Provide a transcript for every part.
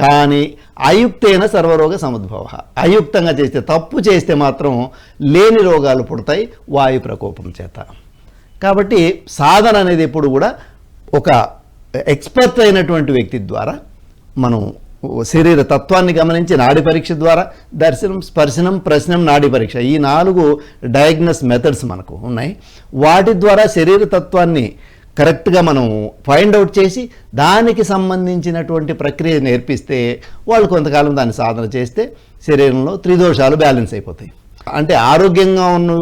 కానీ అయుక్తైన సర్వరోగ సముద్భవ. అయుక్తంగా చేస్తే తప్పు చేస్తే మాత్రం లేని రోగాలు పుడతాయి వాయు ప్రకోపం చేత. కాబట్టి సాధన అనేది ఎప్పుడు కూడా ఒక ఎక్స్పర్ట్ అయినటువంటి వ్యక్తి ద్వారా మనం శరీర తత్వాన్ని గమనించి నాడి పరీక్ష ద్వారా దర్శనం స్పర్శనం ప్రశ్నం నాడి పరీక్ష ఈ నాలుగు డయాగ్నస్ మెథడ్స్ మనకు ఉన్నాయి. వాటి ద్వారా శరీర తత్వాన్ని కరెక్ట్గా మనం ఫైండ్ అవుట్ చేసి దానికి సంబంధించినటువంటి ప్రక్రియ నేర్పిస్తే వాళ్ళు కొంతకాలం దాన్ని సాధన చేస్తే శరీరంలో త్రిదోషాలు బ్యాలెన్స్ అయిపోతాయి. అంటే ఆరోగ్యంగా ఉన్న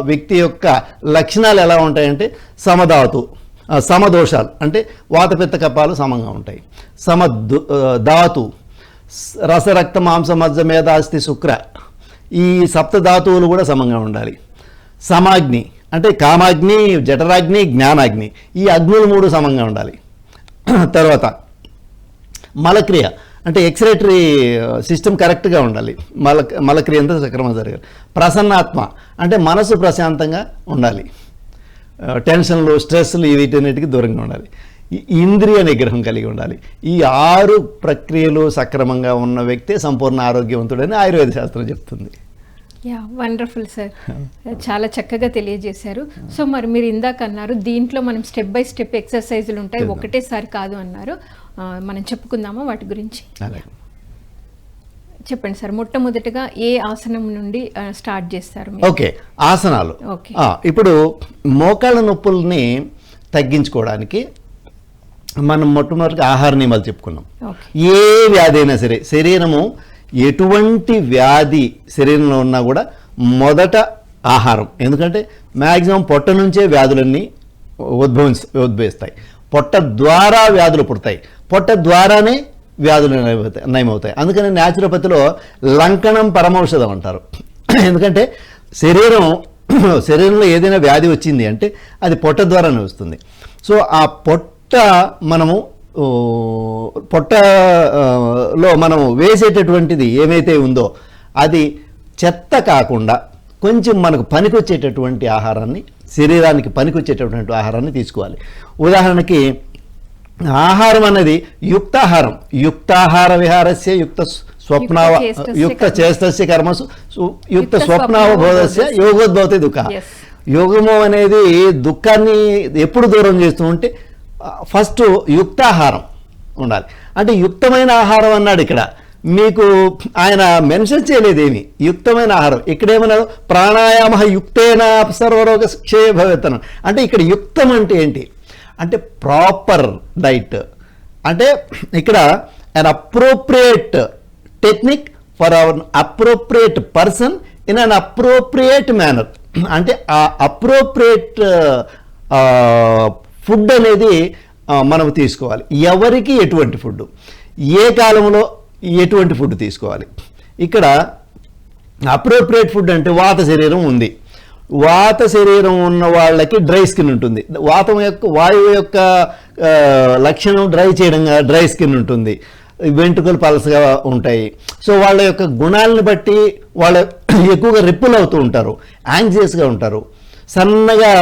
వ్యక్తి యొక్క లక్షణాలు ఎలా ఉంటాయంటే సమధాతు సమదోషాలు. అంటే వాతపిత్త కపాలు సమంగా ఉంటాయి. సమ దు- ధాతు రసరక్త మాంస మజ్జ మేధాస్తి శుక్ర ఈ సప్త ధాతువులు కూడా సమంగా ఉండాలి. సమాగ్ని అంటే కామాగ్ని జఠరాగ్ని జ్ఞానాగ్ని. ఈ అగ్నులు మూడు సమంగా ఉండాలి. తర్వాత మలక్రియ. అంటే ఎక్స్రేటరీ సిస్టమ్ కరెక్ట్గా ఉండాలి. మల మలక్రియ అంతా సక్రమంగా జరగాలి. ప్రసన్నాత్మ. అంటే మనసు ప్రశాంతంగా ఉండాలి. Uh, టెన్షన్లు స్ట్రెస్లు వీటన్నిటికి దూరంగా ఉండాలి. ఇంద్రియ నిగ్రహం కలిగి ఉండాలి. ఈ ఆరు ప్రక్రియలు సక్రమంగా ఉన్న వ్యక్తే సంపూర్ణ ఆరోగ్యవంతుడని ఆయుర్వేద శాస్త్రం చెప్తుంది. Yeah wonderful sir. చాలా చక్కగా తెలియజేశారు. సో మరి మీరు ఇందాక అన్నారు దీంట్లో మనం స్టెప్ బై స్టెప్ ఎక్సర్సైజులు ఉంటాయి. ఒకటేసారి కాదు అన్నారు. మనం చెప్పుకుందామా వాటి గురించి? చెప్పండి సార్ మొట్టమొదటిగా ఏ ఆసనం నుండి స్టార్ట్ చేస్తారు? ఓకే ఆసనాలు. ఇప్పుడు మోకాళ్ళ నొప్పుల్ని తగ్గించుకోవడానికి మనం మొట్టమొదటిగా ఆహార నియమాలు చెప్పుకున్నాం. ఏ వ్యాధి అయినా సరే శరీరము ఎటువంటి వ్యాధి శరీరంలో ఉన్నా కూడా మొదట ఆహారం. ఎందుకంటే మ్యాక్సిమం పొట్ట నుంచే వ్యాధులన్నీ ఉద్భవించ ఉద్భవిస్తాయి. పొట్ట ద్వారా వ్యాధులు పుడతాయి. పొట్ట ద్వారానే వ్యాధులు నయమవుతాయి నయమవుతాయి. అందుకని న్యాచురోపతిలో లంకణం పరమౌషధం అంటారు. ఎందుకంటే శరీరం శరీరంలో ఏదైనా వ్యాధి వచ్చింది అంటే అది పొట్ట ద్వారానే వస్తుంది సో ఆ పొట్ట మనము ఓ, పొట్ట ఆ, లో మనము వేసేటటువంటిది ఏమైతే ఉందో అది చెత్త కాకుండా కొంచెం మనకు పనికొచ్చేటటువంటి ఆహారాన్ని శరీరానికి పనికొచ్చేటటువంటి ఆహారాన్ని తీసుకోవాలి ఉదాహరణకి ఆహారం అనేది యుక్తాహారం యుక్తాహార విహారస్య యుక్త స్వప్న యుక్తచేష్టస్య యుక్త. చేష్టస్య కర్మసు యుక్త స్వప్నావబోధస్య. యోగోద్భవతి దుఃఖ. యోగము అనేది దుఃఖాన్ని ఎప్పుడు దూరం చేస్తూ ఉంటే ఫస్ట్ యుక్తాహారం ఉండాలి. అంటే యుక్తమైన ఆహారం అన్నాడు ఇక్కడ. మీకు ఆయన మెన్షన్ చేయలేదేమి యుక్తమైన ఆహారం. ఇక్కడేమన్నారు ప్రాణాయామ యుక్తేన సర్వరోగ క్షయభవేతనం అంటే ఇక్కడ యుక్తం అంటే ఏంటి? అంటే ప్రాపర్ డైట్. అంటే ఇక్కడ an appropriate technique for our appropriate person in an appropriate manner అంటే ఆ అప్రోప్రియేట్ ఫుడ్ అనేది మనం తీసుకోవాలి. ఎవరికి ఎటువంటి ఫుడ్ ఏ కాలంలో ఎటువంటి ఫుడ్ తీసుకోవాలి? ఇక్కడ అప్రోప్రియేట్ ఫుడ్ అంటే వాత శరీరం ఉంది. వాత శరీరం ఉన్న వాళ్ళకి డ్రై స్కిన్ ఉంటుంది. వాతం యొక్క వాయువు యొక్క లక్షణం డ్రై చేయడం డ్రై స్కిన్ ఉంటుంది. వెంట్రుకలు పలసగా ఉంటాయి. సో వాళ్ళ యొక్క గుణాలను బట్టి వాళ్ళ ఎక్కువగా రెప్పులు అవుతూ ఉంటారు. యాంగ్జియస్గా ఉంటారు. సన్నగా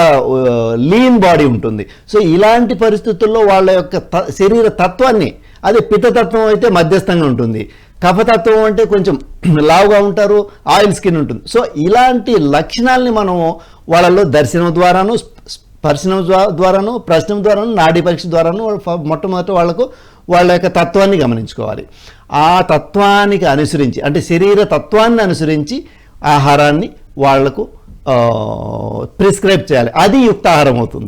లీన్ బాడీ ఉంటుంది. సో ఇలాంటి పరిస్థితుల్లో వాళ్ళ యొక్క త శరీర తత్వాన్ని అదే పిత్తతత్వం అయితే మధ్యస్థంగా ఉంటుంది. కఫతత్వం అంటే కొంచెం లావుగా ఉంటారు ఆయిల్ స్కిన్ ఉంటుంది. సో ఇలాంటి లక్షణాలని మనము వాళ్ళలో దర్శనం ద్వారాను స్పర్శనం ద్వారాను ప్రశ్నం ద్వారాను నాడీ పరీక్ష ద్వారాను వాళ్ళ ఫ- వాళ్ళకు వాళ్ళ యొక్క తత్వాన్ని గమనించుకోవాలి. ఆ తత్వానికి అనుసరించి అంటే శరీర తత్వాన్ని అనుసరించి ఆహారాన్ని వాళ్ళకు ప్రిస్క్రైబ్ చేయాలి. అది యుక్తాహారం అవుతుంది.